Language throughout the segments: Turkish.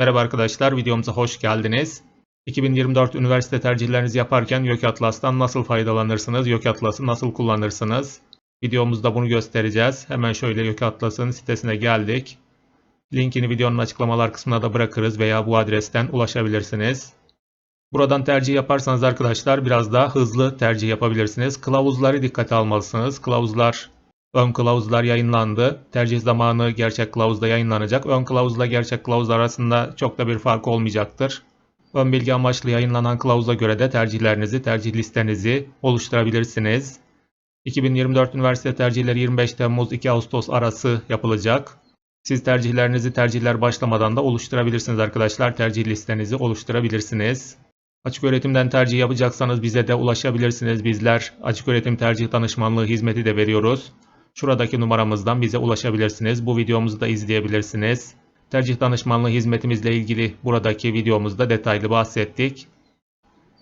Merhaba arkadaşlar, videomuza hoş geldiniz. 2024 üniversite tercihlerinizi yaparken YÖK Atlas'tan nasıl faydalanırsınız, YÖK Atlas'ı nasıl kullanırsınız? Videomuzda bunu göstereceğiz. Hemen şöyle YÖK Atlas'ın sitesine geldik. Linkini videonun açıklamalar kısmına da bırakırız veya bu adresten ulaşabilirsiniz. Buradan tercih yaparsanız arkadaşlar biraz daha hızlı tercih yapabilirsiniz. Kılavuzları dikkate almalısınız. Kılavuzlar Ön kılavuzlar yayınlandı. Tercih zamanı gerçek kılavuzda yayınlanacak. Ön kılavuzla gerçek kılavuz arasında çok da bir fark olmayacaktır. Ön bilgi amaçlı yayınlanan kılavuza göre de tercihlerinizi, tercih listenizi oluşturabilirsiniz. 2024 üniversite tercihleri 25 Temmuz 2 Ağustos arası yapılacak. Siz tercihlerinizi tercihler başlamadan da oluşturabilirsiniz arkadaşlar. Tercih listenizi oluşturabilirsiniz. Açık öğretimden tercih yapacaksanız bize de ulaşabilirsiniz. Bizler açık öğretim tercih danışmanlığı hizmeti de veriyoruz. Şuradaki numaramızdan bize ulaşabilirsiniz. Bu videomuzu da izleyebilirsiniz. Tercih danışmanlığı hizmetimizle ilgili buradaki videomuzda detaylı bahsettik.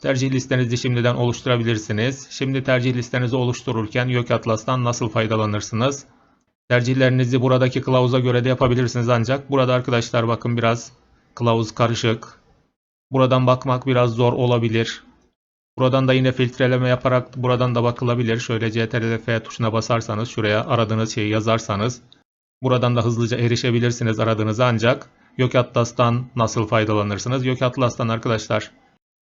Tercih listenizi şimdiden oluşturabilirsiniz. Şimdi tercih listenizi oluştururken YÖK Atlas'tan nasıl faydalanırsınız? Tercihlerinizi buradaki kılavuza göre de yapabilirsiniz ancak burada arkadaşlar bakın biraz kılavuz karışık. Buradan bakmak biraz zor olabilir. Buradan da yine filtreleme yaparak buradan da bakılabilir. Şöyle CTRL F tuşuna basarsanız şuraya aradığınız şeyi yazarsanız buradan da hızlıca erişebilirsiniz aradığınız ancak Yok Atlas'tan nasıl faydalanırsınız? Yok Atlas'tan arkadaşlar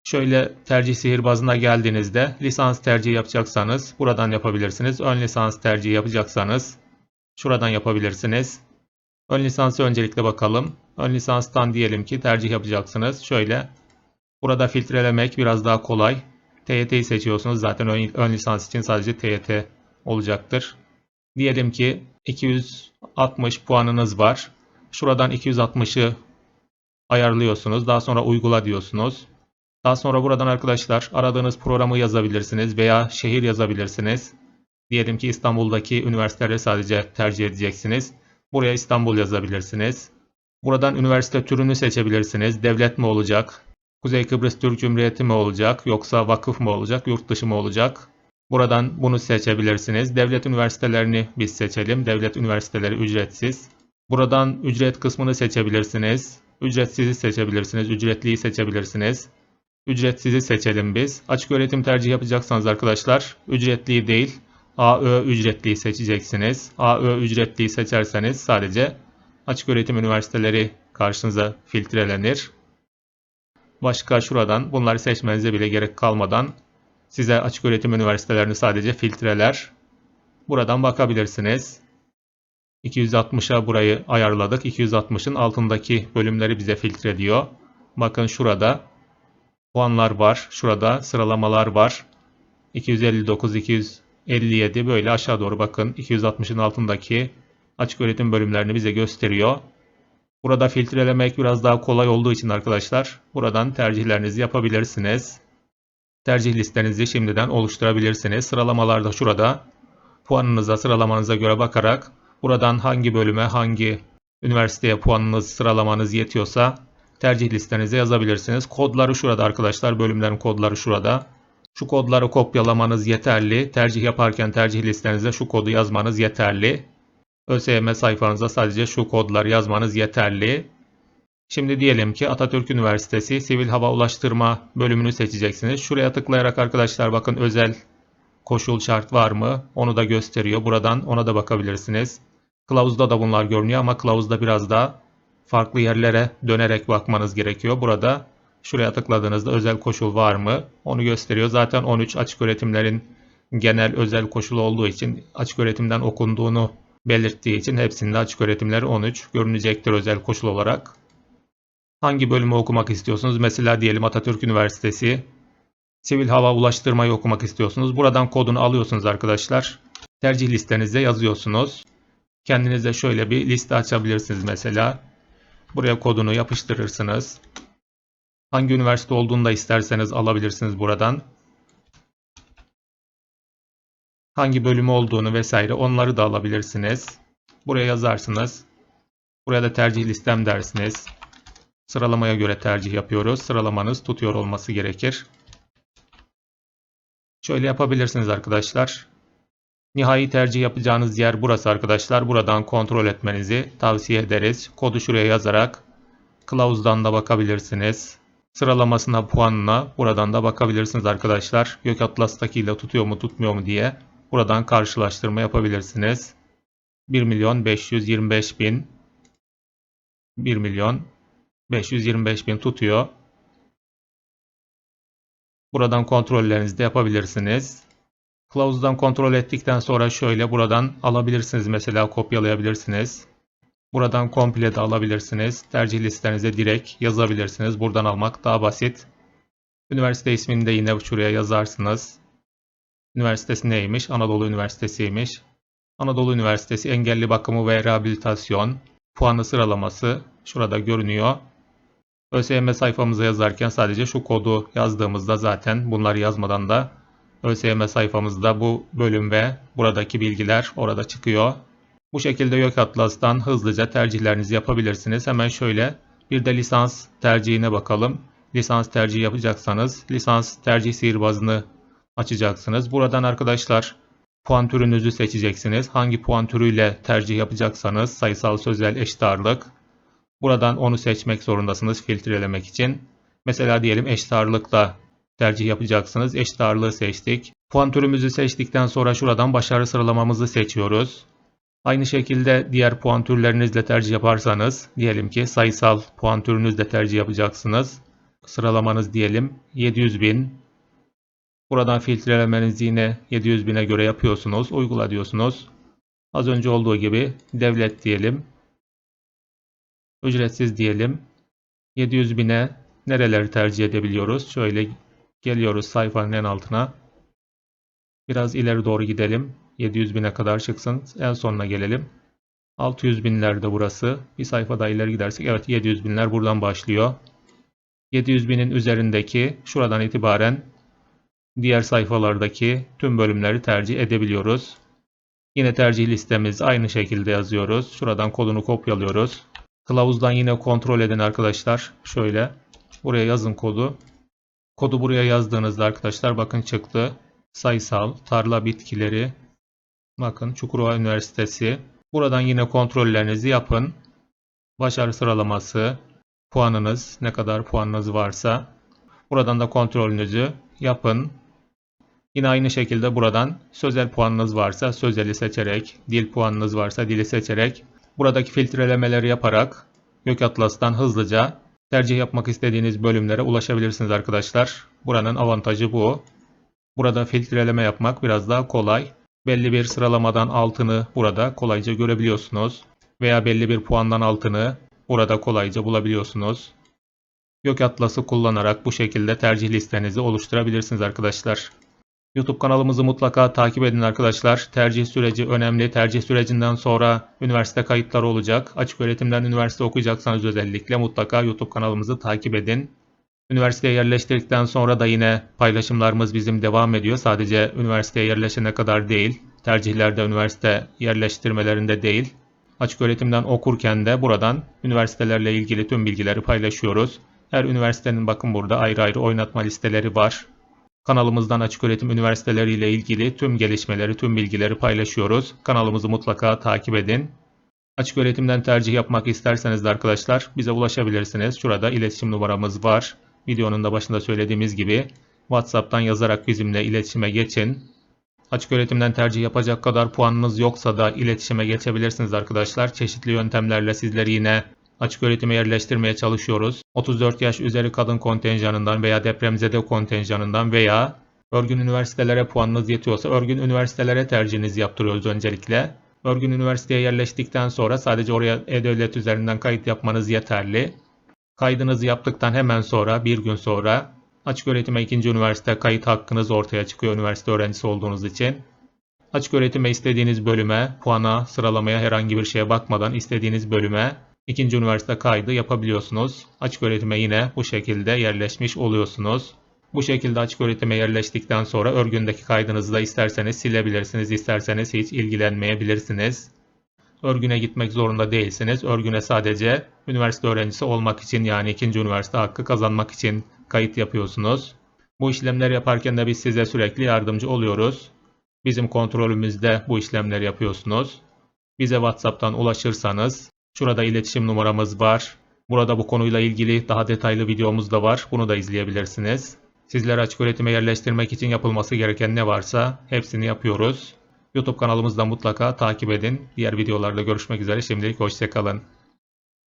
şöyle tercih sihirbazına geldiğinizde lisans tercihi yapacaksanız buradan yapabilirsiniz. Ön lisans tercihi yapacaksanız şuradan yapabilirsiniz. Ön lisansı öncelikle bakalım. Ön lisanstan diyelim ki tercih yapacaksınız. Şöyle burada filtrelemek biraz daha kolay. TYT'yi seçiyorsunuz. Zaten ön, ön lisans için sadece TYT olacaktır. Diyelim ki 260 puanınız var. Şuradan 260'ı ayarlıyorsunuz. Daha sonra uygula diyorsunuz. Daha sonra buradan arkadaşlar aradığınız programı yazabilirsiniz veya şehir yazabilirsiniz. Diyelim ki İstanbul'daki üniversiteleri sadece tercih edeceksiniz. Buraya İstanbul yazabilirsiniz. Buradan üniversite türünü seçebilirsiniz. Devlet mi olacak? Kuzey Kıbrıs Türk Cumhuriyeti mi olacak yoksa vakıf mı olacak, yurt dışı mı olacak? Buradan bunu seçebilirsiniz. Devlet üniversitelerini biz seçelim. Devlet üniversiteleri ücretsiz. Buradan ücret kısmını seçebilirsiniz. Ücretsizi seçebilirsiniz. Ücretliyi seçebilirsiniz. Ücretsizi seçelim biz. Açık öğretim tercih yapacaksanız arkadaşlar ücretliyi değil AÖ ücretliyi seçeceksiniz. AÖ ücretliyi seçerseniz sadece açık öğretim üniversiteleri karşınıza filtrelenir. Başka şuradan bunları seçmenize bile gerek kalmadan size açık öğretim üniversitelerini sadece filtreler. Buradan bakabilirsiniz. 260'a burayı ayarladık. 260'ın altındaki bölümleri bize filtre diyor. Bakın şurada puanlar var. Şurada sıralamalar var. 259, 257 böyle aşağı doğru bakın. 260'ın altındaki açık öğretim bölümlerini bize gösteriyor. Burada filtrelemek biraz daha kolay olduğu için arkadaşlar buradan tercihlerinizi yapabilirsiniz. Tercih listenizi şimdiden oluşturabilirsiniz. Sıralamalarda şurada puanınıza sıralamanıza göre bakarak buradan hangi bölüme hangi üniversiteye puanınız sıralamanız yetiyorsa tercih listenize yazabilirsiniz. Kodları şurada arkadaşlar bölümlerin kodları şurada. Şu kodları kopyalamanız yeterli. Tercih yaparken tercih listenize şu kodu yazmanız yeterli. ÖSYM sayfanıza sadece şu kodları yazmanız yeterli. Şimdi diyelim ki Atatürk Üniversitesi Sivil Hava Ulaştırma bölümünü seçeceksiniz. Şuraya tıklayarak arkadaşlar bakın özel koşul şart var mı? Onu da gösteriyor. Buradan ona da bakabilirsiniz. Kılavuzda da bunlar görünüyor ama kılavuzda biraz daha farklı yerlere dönerek bakmanız gerekiyor. Burada şuraya tıkladığınızda özel koşul var mı? Onu gösteriyor. Zaten 13 açık öğretimlerin genel özel koşul olduğu için açık öğretimden okunduğunu belirttiği için hepsinde açık öğretimleri 13 görünecektir özel koşul olarak. Hangi bölümü okumak istiyorsunuz? Mesela diyelim Atatürk Üniversitesi Sivil Hava Ulaştırmayı okumak istiyorsunuz. Buradan kodunu alıyorsunuz arkadaşlar. Tercih listenize yazıyorsunuz. Kendinize şöyle bir liste açabilirsiniz mesela. Buraya kodunu yapıştırırsınız. Hangi üniversite olduğunu da isterseniz alabilirsiniz buradan. Hangi bölümü olduğunu vesaire onları da alabilirsiniz. Buraya yazarsınız. Buraya da tercih listem dersiniz. Sıralamaya göre tercih yapıyoruz. Sıralamanız tutuyor olması gerekir. Şöyle yapabilirsiniz arkadaşlar. Nihai tercih yapacağınız yer burası arkadaşlar. Buradan kontrol etmenizi tavsiye ederiz. Kodu şuraya yazarak Kılavuzdan da bakabilirsiniz. Sıralamasına, puanına buradan da bakabilirsiniz arkadaşlar. Gök Atlas'takiyle tutuyor mu tutmuyor mu diye. Buradan karşılaştırma yapabilirsiniz. 1 milyon 525 bin 1 milyon 525 bin tutuyor. Buradan kontrollerinizi de yapabilirsiniz. Kılavuzdan kontrol ettikten sonra şöyle buradan alabilirsiniz. Mesela kopyalayabilirsiniz. Buradan komple de alabilirsiniz. Tercih listenize direkt yazabilirsiniz. Buradan almak daha basit. Üniversite ismini de yine şuraya yazarsınız. Üniversitesi neymiş? Anadolu Üniversitesi'ymiş. Anadolu Üniversitesi Engelli Bakımı ve Rehabilitasyon puanı sıralaması şurada görünüyor. ÖSYM sayfamıza yazarken sadece şu kodu yazdığımızda zaten bunları yazmadan da ÖSYM sayfamızda bu bölüm ve buradaki bilgiler orada çıkıyor. Bu şekilde Yok Atlas'tan hızlıca tercihlerinizi yapabilirsiniz. Hemen şöyle bir de lisans tercihine bakalım. Lisans tercihi yapacaksanız lisans tercih sihirbazını açacaksınız. Buradan arkadaşlar puan türünüzü seçeceksiniz. Hangi puan türüyle tercih yapacaksanız sayısal, sözel, eşit ağırlık. Buradan onu seçmek zorundasınız filtrelemek için. Mesela diyelim eşit ağırlıkla tercih yapacaksınız. Eşit ağırlığı seçtik. Puan türümüzü seçtikten sonra şuradan başarı sıralamamızı seçiyoruz. Aynı şekilde diğer puan türlerinizle tercih yaparsanız diyelim ki sayısal puan türünüzle tercih yapacaksınız. Sıralamanız diyelim 700 bin. Buradan filtrelemenizi yine 700 bine göre yapıyorsunuz. Uygula diyorsunuz. Az önce olduğu gibi devlet diyelim. Ücretsiz diyelim. 700 bine nereleri tercih edebiliyoruz? Şöyle geliyoruz sayfanın en altına. Biraz ileri doğru gidelim. 700 bine kadar çıksın. En sonuna gelelim. 600 binlerde burası. Bir sayfa daha ileri gidersek evet 700 binler buradan başlıyor. 700 binin üzerindeki şuradan itibaren diğer sayfalardaki tüm bölümleri tercih edebiliyoruz. Yine tercih listemiz aynı şekilde yazıyoruz. Şuradan kodunu kopyalıyoruz. Kılavuzdan yine kontrol edin arkadaşlar. Şöyle buraya yazın kodu. Kodu buraya yazdığınızda arkadaşlar bakın çıktı. Sayısal, tarla bitkileri, bakın Çukurova Üniversitesi. Buradan yine kontrollerinizi yapın. Başarı sıralaması, puanınız, ne kadar puanınız varsa. Buradan da kontrolünüzü yapın. Yine aynı şekilde buradan sözel puanınız varsa sözeli seçerek, dil puanınız varsa dili seçerek, buradaki filtrelemeleri yaparak Gök Atlas'tan hızlıca tercih yapmak istediğiniz bölümlere ulaşabilirsiniz arkadaşlar. Buranın avantajı bu. Burada filtreleme yapmak biraz daha kolay. Belli bir sıralamadan altını burada kolayca görebiliyorsunuz. Veya belli bir puandan altını burada kolayca bulabiliyorsunuz. Gök Atlas'ı kullanarak bu şekilde tercih listenizi oluşturabilirsiniz arkadaşlar. YouTube kanalımızı mutlaka takip edin arkadaşlar. Tercih süreci önemli. Tercih sürecinden sonra üniversite kayıtları olacak. Açık öğretimden üniversite okuyacaksanız özellikle mutlaka YouTube kanalımızı takip edin. Üniversiteye yerleştirdikten sonra da yine paylaşımlarımız bizim devam ediyor. Sadece üniversiteye yerleşene kadar değil, tercihlerde üniversite yerleştirmelerinde değil. Açık öğretimden okurken de buradan üniversitelerle ilgili tüm bilgileri paylaşıyoruz. Her üniversitenin bakın burada ayrı ayrı oynatma listeleri var. Kanalımızdan açık öğretim üniversiteleriyle ilgili tüm gelişmeleri, tüm bilgileri paylaşıyoruz. Kanalımızı mutlaka takip edin. Açık öğretimden tercih yapmak isterseniz de arkadaşlar bize ulaşabilirsiniz. Şurada iletişim numaramız var. Videonun da başında söylediğimiz gibi WhatsApp'tan yazarak bizimle iletişime geçin. Açık öğretimden tercih yapacak kadar puanınız yoksa da iletişime geçebilirsiniz arkadaşlar. Çeşitli yöntemlerle sizleri yine açık öğretime yerleştirmeye çalışıyoruz. 34 yaş üzeri kadın kontenjanından veya depremzede kontenjanından veya örgün üniversitelere puanınız yetiyorsa örgün üniversitelere tercihinizi yaptırıyoruz öncelikle. Örgün üniversiteye yerleştikten sonra sadece oraya e-devlet üzerinden kayıt yapmanız yeterli. Kaydınızı yaptıktan hemen sonra bir gün sonra açık öğretime ikinci üniversite kayıt hakkınız ortaya çıkıyor üniversite öğrencisi olduğunuz için. Açık öğretime istediğiniz bölüme, puana, sıralamaya herhangi bir şeye bakmadan istediğiniz bölüme ikinci üniversite kaydı yapabiliyorsunuz. Açık öğretime yine bu şekilde yerleşmiş oluyorsunuz. Bu şekilde açık öğretime yerleştikten sonra örgündeki kaydınızı da isterseniz silebilirsiniz, isterseniz hiç ilgilenmeyebilirsiniz. Örgüne gitmek zorunda değilsiniz. Örgüne sadece üniversite öğrencisi olmak için yani ikinci üniversite hakkı kazanmak için kayıt yapıyorsunuz. Bu işlemleri yaparken de biz size sürekli yardımcı oluyoruz. Bizim kontrolümüzde bu işlemleri yapıyorsunuz. Bize WhatsApp'tan ulaşırsanız şurada iletişim numaramız var. Burada bu konuyla ilgili daha detaylı videomuz da var. Bunu da izleyebilirsiniz. Sizleri açık öğretime yerleştirmek için yapılması gereken ne varsa hepsini yapıyoruz. YouTube kanalımızda mutlaka takip edin. Diğer videolarda görüşmek üzere. Şimdilik hoşçakalın.